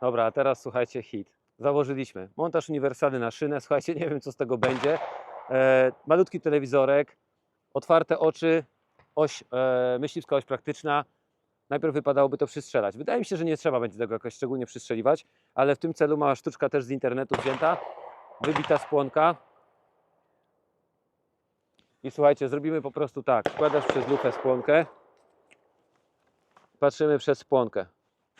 Dobra, a teraz słuchajcie, hit. Założyliśmy. Montaż uniwersalny na szynę. Słuchajcie, nie wiem co z tego będzie. E, malutki telewizorek, otwarte oczy, oś e, myśliwska, oś praktyczna. Najpierw wypadałoby to przystrzelać. Wydaje mi się, że nie trzeba będzie tego jakoś szczególnie przystrzeliwać, ale w tym celu mała sztuczka też z internetu wzięta. Wybita spłonka. I słuchajcie, zrobimy po prostu tak. Wkładasz przez lufę spłonkę. Patrzymy przez spłonkę.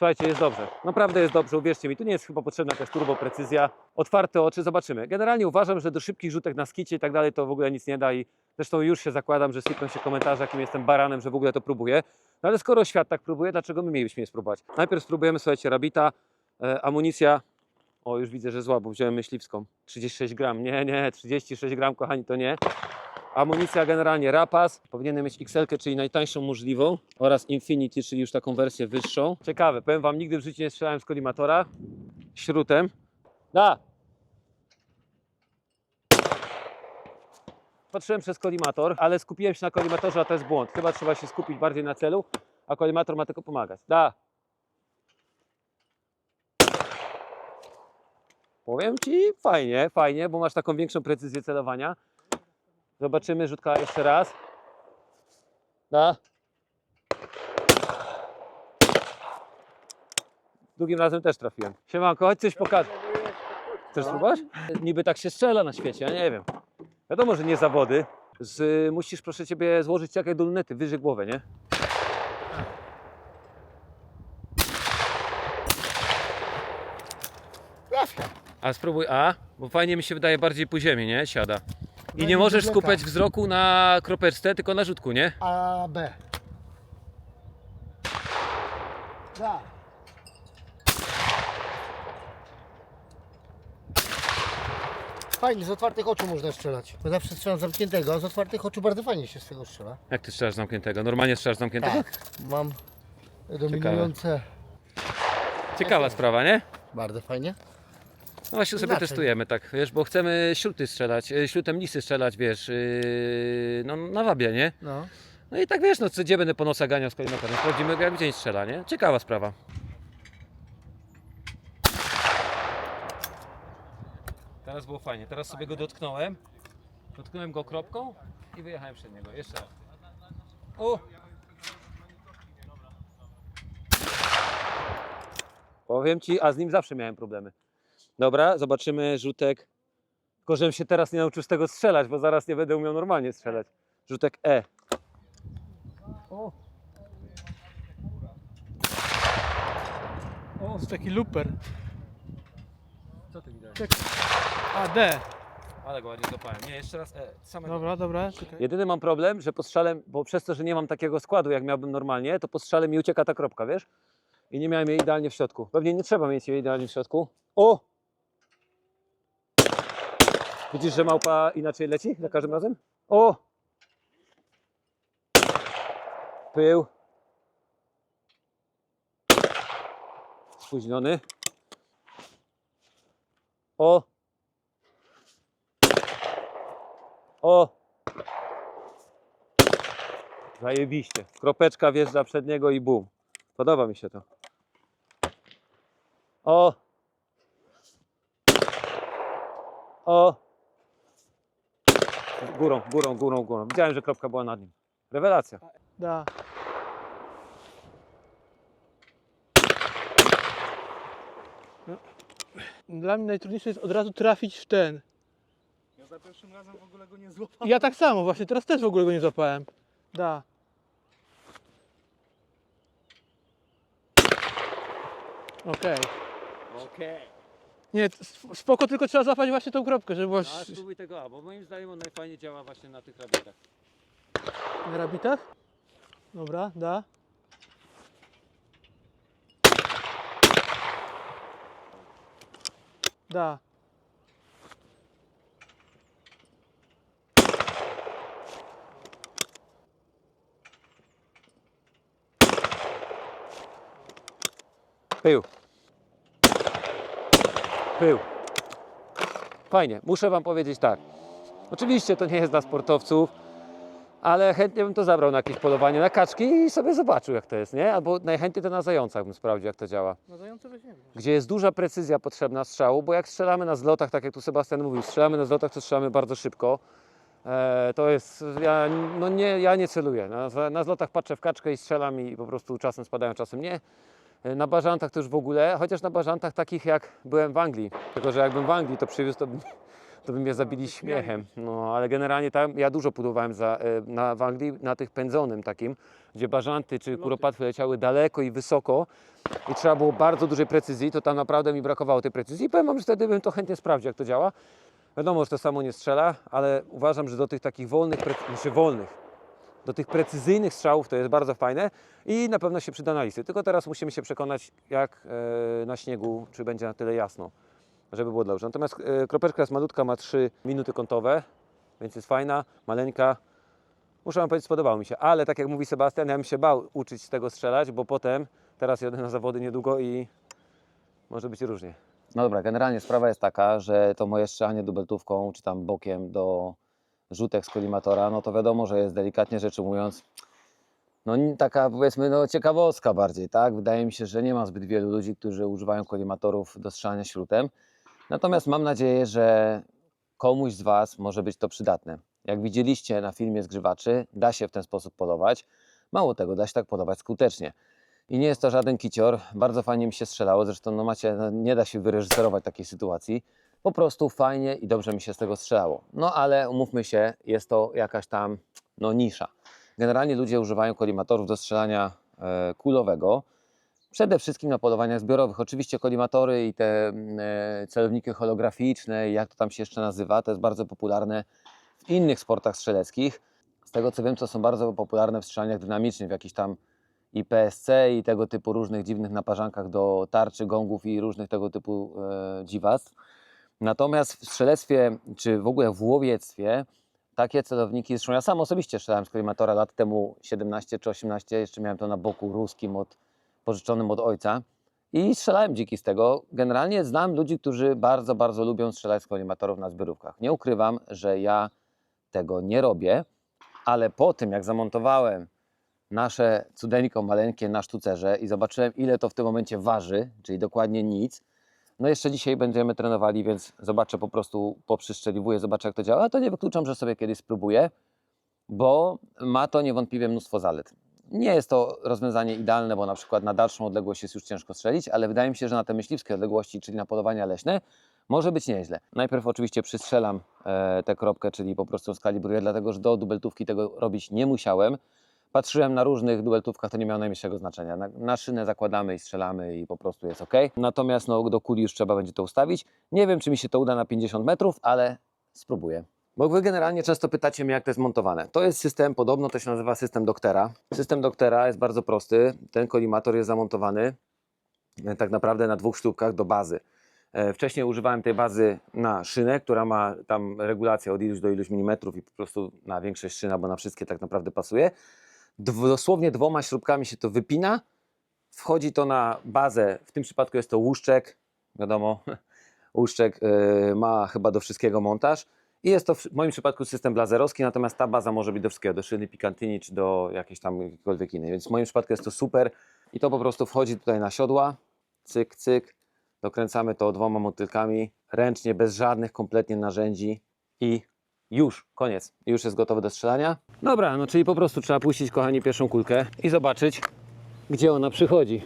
Słuchajcie, jest dobrze. Naprawdę jest dobrze, uwierzcie mi. Tu nie jest chyba potrzebna jakaś turbo precyzja. Otwarte oczy, zobaczymy. Generalnie uważam, że do szybkich rzutek na skicie i tak dalej to w ogóle nic nie da i zresztą już się zakładam, że sypną się komentarze, jakim jestem baranem, że w ogóle to próbuję. No ale skoro świat tak próbuje, dlaczego my mielibyśmy nie spróbować? Najpierw spróbujemy, słuchajcie, rabita, e, amunicja. O, już widzę, że zła, bo wziąłem myśliwską. 36 gram. Nie, nie, 36 gram, kochani, to nie. Amunicja generalnie Rapas. Powinienem mieć XL, czyli najtańszą możliwą oraz Infinity, czyli już taką wersję wyższą. Ciekawe, powiem Wam, nigdy w życiu nie strzelałem z kolimatora. Śrutem. Da! Patrzyłem przez kolimator, ale skupiłem się na kolimatorze, a to jest błąd. Chyba trzeba się skupić bardziej na celu, a kolimator ma tylko pomagać. Da! Powiem Ci, fajnie, fajnie, bo masz taką większą precyzję celowania. Zobaczymy, rzutka jeszcze raz. Da. Drugim razem też trafiłem. Siemanko, chodź coś pokażę. Chcesz spróbować? Niby tak się strzela na świecie, ja nie wiem. Wiadomo, że nie zawody. Z, musisz, proszę Ciebie, złożyć jakie do lunety, wyżej głowę, nie? A spróbuj A, bo fajnie mi się wydaje bardziej po ziemi, nie? Siada. I No nie i możesz daleka. skupiać wzroku na kropeczce, tylko na rzutku, nie? A, B. Da. Fajnie, z otwartych oczu można strzelać. Bo zawsze strzelam z zamkniętego, a z otwartych oczu bardzo fajnie się z tego strzela. Jak ty strzelasz zamkniętego? Normalnie strzelasz zamkniętego? Tak. Mam dominujące. Ciekawa sprawa, nie? Bardzo fajnie. No właśnie sobie Inaczej. testujemy, tak, wiesz, bo chcemy śruty strzelać, e, śrutem lisy strzelać, wiesz, yy, no na wabie, nie? No. No i tak wiesz, no co, gdzie będę po nosa ganiał z kolimatorem, sprawdzimy go jak dzień strzela, nie? Ciekawa sprawa. Teraz było fajnie, teraz sobie go dotknąłem, dotknąłem go kropką i wyjechałem przed niego, jeszcze raz. O! Powiem Ci, a z nim zawsze miałem problemy. Dobra, zobaczymy rzutek. Tylko, żebym się teraz nie nauczył z tego strzelać, bo zaraz nie będę umiał normalnie strzelać. Rzutek E. O, O, to taki looper. Co ty widać? A, D. Ale go ładnie złapałem. Nie, jeszcze raz E. Samego. Dobra, dobra, czekaj. Jedyny mam problem, że postrzałem, bo przez to, że nie mam takiego składu, jak miałbym normalnie, to postrzale mi ucieka ta kropka, wiesz? I nie miałem jej idealnie w środku. Pewnie nie trzeba mieć jej idealnie w środku. O! Widzisz, że małpa inaczej leci za każdym razem? O! Pył. Spóźniony. O! O! Zajebiście. Kropeczka wjeżdża przed niego i bum. Podoba mi się to. O! O! Górą, górą, górą, górą. Widziałem, że kropka była nad nim. Rewelacja. Da. No. Dla mnie najtrudniejsze jest od razu trafić w ten. Ja za pierwszym razem w ogóle go nie złapałem. Ja tak samo, właśnie teraz też w ogóle go nie złapałem. Da. Okej. Okej. Nie, sp- spoko, tylko trzeba złapać właśnie tą kropkę, żeby była A spróbuj tego A, bo moim zdaniem on najfajniej działa właśnie na tych rabietach. na rabitach. Dobra, da. Da. Pył. Pył. Fajnie. Muszę Wam powiedzieć tak. Oczywiście to nie jest dla sportowców. ale chętnie bym to zabrał na jakieś polowanie na kaczki i sobie zobaczył jak to jest, nie? Albo najchętniej to na zającach bym sprawdził jak to działa. No zające weźmiemy. Gdzie jest duża precyzja potrzebna strzału, bo jak strzelamy na zlotach, tak jak tu Sebastian mówił, strzelamy na zlotach, to strzelamy bardzo szybko. E, to jest, ja, no nie, ja nie celuję. Na, na zlotach patrzę w kaczkę i strzelam i po prostu czasem spadają, czasem nie. E, Na bażantach to już w ogóle, chociaż na bażantach takich jak byłem w Anglii. Tylko, że jakbym w Anglii to przywiózł, to to by mnie zabili śmiechem. No, ale generalnie tam ja dużo pudowałem za, e, na, w Anglii na tych pędzonym takim, gdzie bażanty czy kuropatwy leciały daleko i wysoko i trzeba było bardzo dużej precyzji, to tam naprawdę mi brakowało tej precyzji i powiem wam, że wtedy bym to chętnie sprawdził, jak to działa. Wiadomo, że to samo nie strzela, ale uważam, że do tych takich wolnych, znaczy wolnych, do tych precyzyjnych strzałów to jest bardzo fajne i na pewno się przyda na listy. Tylko teraz musimy się przekonać, jak e, na śniegu, czy będzie na tyle jasno, żeby było dobrze. Natomiast e, kropeczka jest malutka, ma 3 minuty kątowe, więc jest fajna, maleńka. Muszę wam powiedzieć, spodobało mi się, ale tak jak mówi Sebastian, ja bym się bał uczyć tego strzelać, bo potem, teraz jadę na zawody niedługo i może być różnie. No dobra, generalnie sprawa jest taka, że to moje strzelanie dubeltówką, czy tam bokiem do rzutek z kolimatora, no to wiadomo, że jest delikatnie rzecz ujmując, no taka powiedzmy no ciekawostka bardziej, tak? Wydaje mi się, że nie ma zbyt wielu ludzi, którzy używają kolimatorów do strzelania śrutem. Natomiast mam nadzieję, że komuś z Was może być to przydatne. Jak widzieliście na filmie zgrzywaczy, da się w ten sposób polować. Mało tego, da się tak polować skutecznie. I nie jest to żaden kicior. Bardzo fajnie mi się strzelało. Zresztą no macie, no nie da się wyreżyserować takiej sytuacji. Po prostu fajnie i dobrze mi się z tego strzelało. No ale umówmy się, jest to jakaś tam no, nisza. Generalnie ludzie używają kolimatorów do strzelania e, kulowego. Przede wszystkim na polowaniach zbiorowych. Oczywiście kolimatory i te e, celowniki holograficzne, jak to tam się jeszcze nazywa, to jest bardzo popularne w innych sportach strzeleckich. Z tego co wiem, to są bardzo popularne w strzelaniach dynamicznych, w jakichś tam i PSC i tego typu różnych dziwnych naparzankach do tarczy, gongów i różnych tego typu e, dziwactw. Natomiast w strzelectwie, czy w ogóle w łowiectwie, takie celowniki, zresztą ja sam osobiście strzelałem z kolimatora lat temu 17 czy 18, jeszcze miałem to na boku ruskim od, pożyczonym od ojca i strzelałem dziki z tego. Generalnie znam ludzi, którzy bardzo, bardzo lubią strzelać z kolimatorów na zbiorówkach. Nie ukrywam, że ja tego nie robię, ale po tym jak zamontowałem nasze cudeńko maleńkie na sztucerze i zobaczyłem ile to w tym momencie waży, czyli dokładnie nic. No jeszcze dzisiaj będziemy trenowali, więc zobaczę po prostu, poprzystrzeliwuję, zobaczę jak to działa. To nie wykluczam, że sobie kiedyś spróbuję, bo ma to niewątpliwie mnóstwo zalet. Nie jest to rozwiązanie idealne, bo na przykład na dalszą odległość jest już ciężko strzelić, ale wydaje mi się, że na te myśliwskie odległości, czyli na polowania leśne, może być nieźle. Najpierw oczywiście przystrzelam e, tę kropkę, czyli po prostu skalibruję, dlatego że do dubeltówki tego robić nie musiałem. Patrzyłem na różnych dueltówkach, to nie miało najmniejszego znaczenia. Na, na szynę zakładamy i strzelamy i po prostu jest ok. Natomiast no, do kuli już trzeba będzie to ustawić. Nie wiem, czy mi się to uda na 50 metrów, ale spróbuję. Bo wy generalnie często pytacie mnie, jak to jest montowane. To jest system, podobno to się nazywa system Doktera. System Doktera jest bardzo prosty. Ten kolimator jest zamontowany e, tak naprawdę na dwóch śrubkach do bazy. E, Wcześniej używałem tej bazy na szynę, która ma tam regulację od iluś do iluś milimetrów i po prostu na większość szyna, bo na wszystkie tak naprawdę pasuje. Dosłownie dwoma śrubkami się to wypina. Wchodzi to na bazę, w tym przypadku jest to łuszczek, wiadomo, łuszczek y, ma chyba do wszystkiego montaż. I jest to w moim przypadku system blazerowski, natomiast ta baza może być do wszystkiego, do szyny Picantinny czy do jakiejś tam jakiejkolwiek innej. Więc w moim przypadku jest to super. I to po prostu wchodzi tutaj na siodła, cyk, cyk, dokręcamy to dwoma motylkami, ręcznie, bez żadnych kompletnie narzędzi. I już, koniec. Już jest gotowy do strzelania. Dobra, no czyli po prostu trzeba puścić, kochani, pierwszą kulkę i zobaczyć, gdzie ona przychodzi.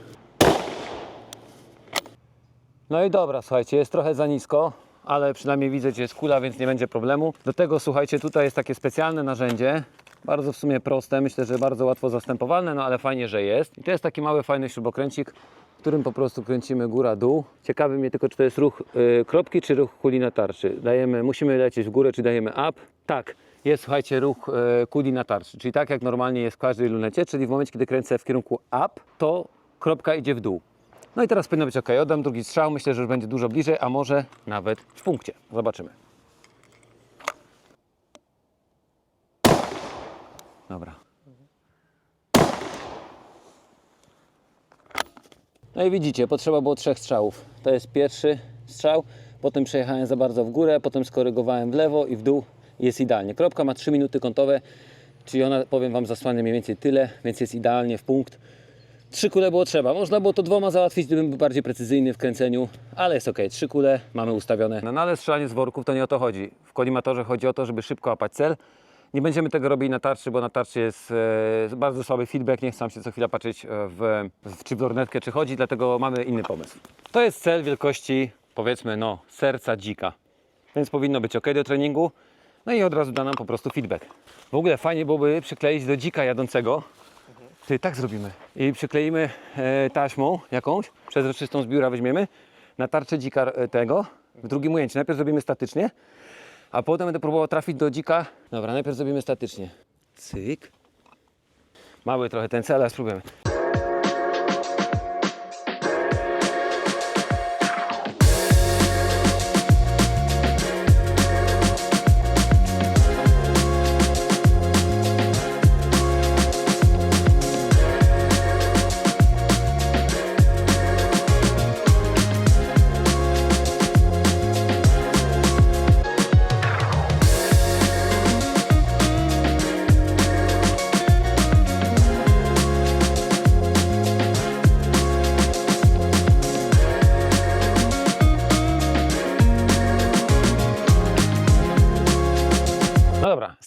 No i dobra, słuchajcie, jest trochę za nisko, ale przynajmniej widzę, gdzie jest kula, więc nie będzie problemu. Do tego, słuchajcie, tutaj jest takie specjalne narzędzie, bardzo w sumie proste, myślę, że bardzo łatwo zastępowalne, no ale fajnie, że jest. I to jest taki mały, fajny śrubokręcik, którym po prostu kręcimy góra-dół. Ciekawy mnie tylko, czy to jest ruch y, kropki, czy ruch kuli na tarczy. Dajemy, musimy lecieć w górę, czy dajemy up. Tak, jest, słuchajcie, ruch y, kuli na tarczy, czyli tak jak normalnie jest w każdej lunecie, czyli w momencie, kiedy kręcę w kierunku up, to kropka idzie w dół. No i teraz powinno być ok. Oddam drugi strzał. Myślę, że już będzie dużo bliżej, a może nawet w punkcie. Zobaczymy. Dobra. No i widzicie, potrzeba było trzech strzałów. To jest pierwszy strzał, potem przejechałem za bardzo w górę, potem skorygowałem w lewo i w dół. Jest idealnie. Kropka ma 3 minuty kątowe. czyli ona, powiem Wam, zasłania mniej więcej tyle, więc jest idealnie w punkt. Trzy kule było trzeba. Można było to dwoma załatwić, gdybym był bardziej precyzyjny w kręceniu, ale jest ok. Trzy kule mamy ustawione. No, no ale strzelanie z worków to nie o to chodzi. W kolimatorze chodzi o to, żeby szybko łapać cel. Nie będziemy tego robili na tarczy, bo na tarczy jest e, bardzo słaby feedback. Nie chcę się co chwila patrzeć w, w, czy w lornetkę, czy chodzi, dlatego mamy inny pomysł. To jest cel wielkości, powiedzmy, no, serca dzika. Więc powinno być ok do treningu. No i od razu da nam po prostu feedback. W ogóle fajnie byłoby przykleić do dzika jadącego. Ty tak zrobimy. I przykleimy e, taśmą jakąś, przezroczystą z biura weźmiemy, na tarczę dzika e, tego, w drugim ujęciu. Najpierw zrobimy statycznie, a potem będę próbował trafić do dzika. Dobra, najpierw zrobimy statycznie. Cyk. Mały trochę ten cel, ale spróbujemy.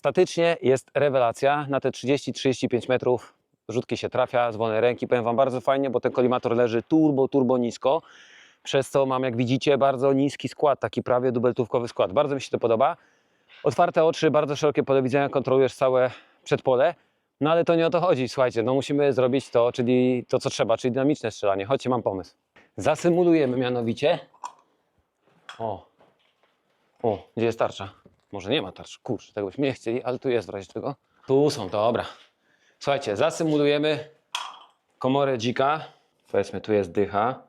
Statycznie jest rewelacja. Na te 30-35 metrów rzutki się trafia z wolnej ręki. Powiem Wam bardzo fajnie, bo ten kolimator leży turbo, turbo nisko. Przez co mam, jak widzicie, bardzo niski skład, taki prawie dubeltówkowy skład. Bardzo mi się to podoba. Otwarte oczy, bardzo szerokie pole widzenia, kontrolujesz całe przedpole. No ale to nie o to chodzi, słuchajcie, no musimy zrobić to, czyli to, co trzeba, czyli dynamiczne strzelanie. Chodźcie, mam pomysł. Zasymulujemy mianowicie. O, o, gdzie jest tarcza? Może nie ma tarcz, kurczę, tego byśmy nie chcieli, ale tu jest w razie czego. Tu są, dobra. Słuchajcie, zasymulujemy komorę dzika. Powiedzmy, tu jest dycha.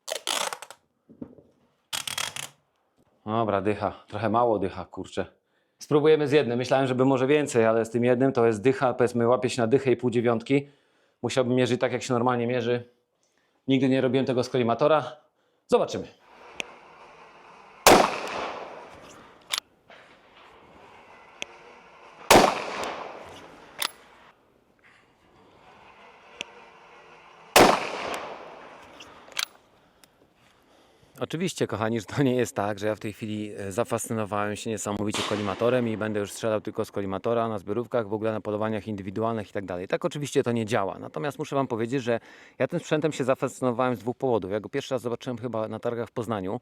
Dobra, dycha. Trochę mało dycha, kurczę. Spróbujemy z jednym. Myślałem, żeby może więcej, ale z tym jednym to jest dycha. Powiedzmy, łapie się na dychę i pół dziewiątki. Musiałbym mierzyć tak, jak się normalnie mierzy. Nigdy nie robiłem tego z kolimatora. Zobaczymy. Oczywiście, kochani, że to nie jest tak, że ja w tej chwili e, zafascynowałem się niesamowicie kolimatorem i będę już strzelał tylko z kolimatora na zbiorówkach, w ogóle na polowaniach indywidualnych i tak dalej. Tak oczywiście to nie działa. Natomiast muszę Wam powiedzieć, że ja tym sprzętem się zafascynowałem z dwóch powodów. Ja go pierwszy raz zobaczyłem chyba na targach w Poznaniu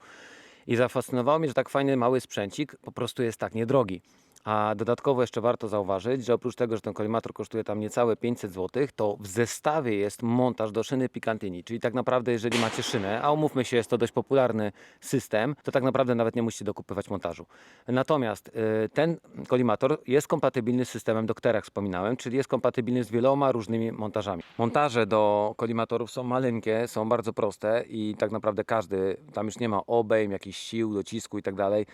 i zafascynowało mnie, że tak fajny mały sprzęcik po prostu jest tak niedrogi. A dodatkowo jeszcze warto zauważyć, że oprócz tego, że ten kolimator kosztuje tam niecałe 500 zł, to w zestawie jest montaż do szyny Picantini. Czyli tak naprawdę, jeżeli macie szynę, a umówmy się, jest to dość popularny system, to tak naprawdę nawet nie musicie dokupywać montażu. Natomiast y, ten kolimator jest kompatybilny z systemem, do którego wspominałem, czyli jest kompatybilny z wieloma różnymi montażami. Montaże do kolimatorów są maleńkie, są bardzo proste i tak naprawdę każdy, tam już nie ma obejm, jakichś sił, docisku i tak dalej.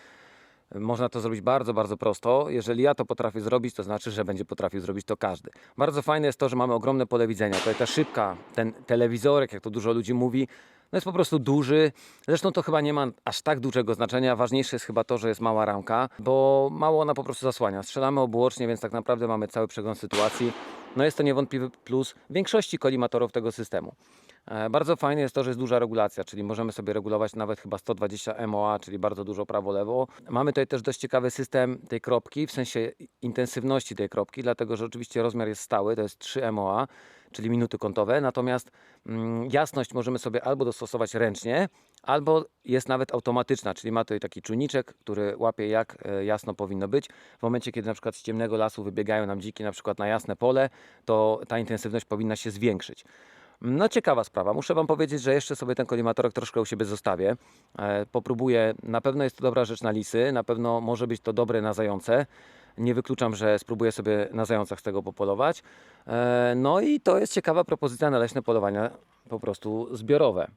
Można to zrobić bardzo, bardzo prosto. Jeżeli ja to potrafię zrobić, to znaczy, że będzie potrafił zrobić to każdy. Bardzo fajne jest to, że mamy ogromne pole widzenia. Tutaj ta szybka, ten telewizorek, jak to dużo ludzi mówi, no jest po prostu duży. Zresztą to chyba nie ma aż tak dużego znaczenia. Ważniejsze jest chyba to, że jest mała ramka, bo mało ona po prostu zasłania. Strzelamy obuocznie, więc tak naprawdę mamy cały przegląd sytuacji. No jest to niewątpliwy plus większości kolimatorów tego systemu. E, Bardzo fajne jest to, że jest duża regulacja, czyli możemy sobie regulować nawet chyba 120 MOA, czyli bardzo dużo prawo-lewo. Mamy tutaj też dość ciekawy system tej kropki, w sensie intensywności tej kropki, dlatego że oczywiście rozmiar jest stały, to jest 3 MOA, czyli minuty kątowe, natomiast mm, jasność możemy sobie albo dostosować ręcznie, albo jest nawet automatyczna, czyli ma tutaj taki czujniczek, który łapie jak e, jasno powinno być. W momencie, kiedy na przykład z ciemnego lasu wybiegają nam dziki na przykład na jasne pole, to ta intensywność powinna się zwiększyć. No ciekawa sprawa. Muszę Wam powiedzieć, że jeszcze sobie ten kolimatorek troszkę u siebie zostawię. E, popróbuję. Na pewno jest to dobra rzecz na lisy, na pewno może być to dobre na zające. Nie wykluczam, że spróbuję sobie na zającach z tego popolować. E, no i to jest ciekawa propozycja na leśne polowania po prostu zbiorowe.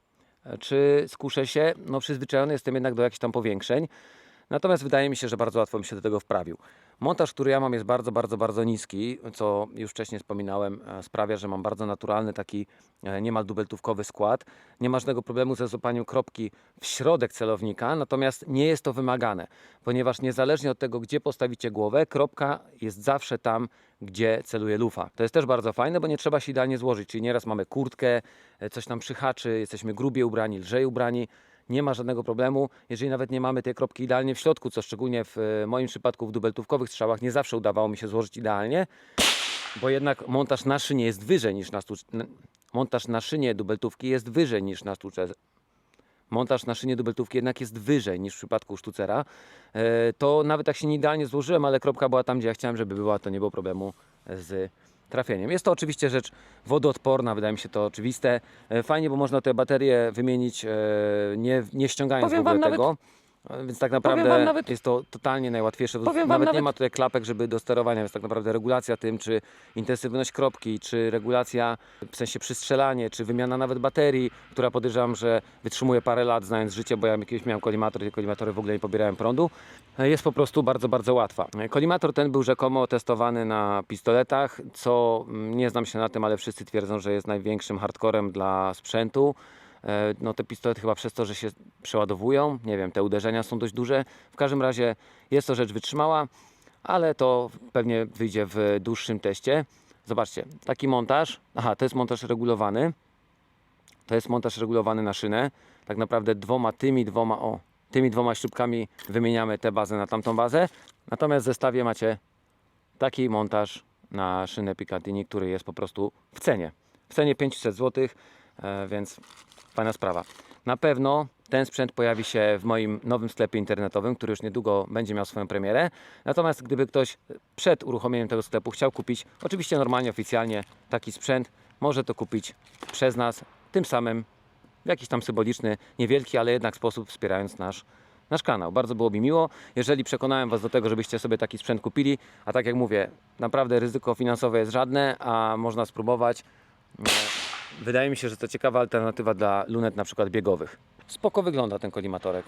E, Czy skuszę się? No przyzwyczajony jestem jednak do jakichś tam powiększeń. Natomiast wydaje mi się, że bardzo łatwo bym się do tego wprawił. Montaż, który ja mam jest bardzo, bardzo, bardzo niski, co już wcześniej wspominałem, e, sprawia, że mam bardzo naturalny taki e, niemal dubeltówkowy skład. Nie ma żadnego problemu ze złapaniem kropki w środek celownika, natomiast nie jest to wymagane, ponieważ niezależnie od tego, gdzie postawicie głowę, kropka jest zawsze tam, gdzie celuje lufa. To jest też bardzo fajne, bo nie trzeba się idealnie złożyć, czyli nieraz mamy kurtkę, e, coś nam przyhaczy, jesteśmy grubie ubrani, lżej ubrani, nie ma żadnego problemu, jeżeli nawet nie mamy tej kropki idealnie w środku, co szczególnie w e, moim przypadku w dubeltówkowych strzałach nie zawsze udawało mi się złożyć idealnie, bo jednak montaż na szynie jest wyżej niż na sztuce. Montaż na szynie dubeltówki jest wyżej niż na sztuce. Montaż na szynie dubeltówki jednak jest wyżej niż w przypadku sztucera. E, To nawet jak się nie idealnie złożyłem, ale kropka była tam, gdzie ja chciałem, żeby była, to nie było problemu z trafieniem. Jest to oczywiście rzecz wodoodporna, wydaje mi się to oczywiste. E, Fajnie, bo można te baterie wymienić e, nie, nie ściągając Powiem w ogóle tego. E, Więc tak naprawdę nawet- jest to totalnie najłatwiejsze. Wam nawet, nie nawet- ma tutaj klapek, żeby do sterowania, więc tak naprawdę regulacja tym, czy intensywność kropki, czy regulacja, w sensie przystrzelanie, czy wymiana nawet baterii, która podejrzewam, że wytrzymuje parę lat, znając życie, bo ja kiedyś miałem kolimator i te kolimatory w ogóle nie pobierałem prądu, jest po prostu bardzo, bardzo łatwa. Kolimator ten był rzekomo testowany na pistoletach, co mm, nie znam się na tym, ale wszyscy twierdzą, że jest największym hardcorem dla sprzętu. E, No te pistolety chyba przez to, że się przeładowują, nie wiem, te uderzenia są dość duże. W każdym razie jest to rzecz wytrzymała, ale to pewnie wyjdzie w dłuższym teście. Zobaczcie, taki montaż, aha, to jest montaż regulowany. To jest montaż regulowany na szynę. Tak naprawdę dwoma, tymi dwoma, o, tymi dwoma śrubkami wymieniamy tę bazę na tamtą bazę. Natomiast w zestawie macie taki montaż na szynę Picatinny, który jest po prostu w cenie. W cenie 500 zł, e, więc fajna sprawa. Na pewno ten sprzęt pojawi się w moim nowym sklepie internetowym, który już niedługo będzie miał swoją premierę. Natomiast gdyby ktoś przed uruchomieniem tego sklepu chciał kupić, oczywiście normalnie, oficjalnie taki sprzęt, może to kupić przez nas, tym samym w jakiś tam symboliczny, niewielki, ale jednak sposób wspierając nasz, nasz kanał. Bardzo było mi miło. Jeżeli przekonałem Was do tego, żebyście sobie taki sprzęt kupili, a tak jak mówię, naprawdę ryzyko finansowe jest żadne, a można spróbować. Wydaje mi się, że to ciekawa alternatywa dla lunet na przykład biegowych. Spoko wygląda ten kolimatorek.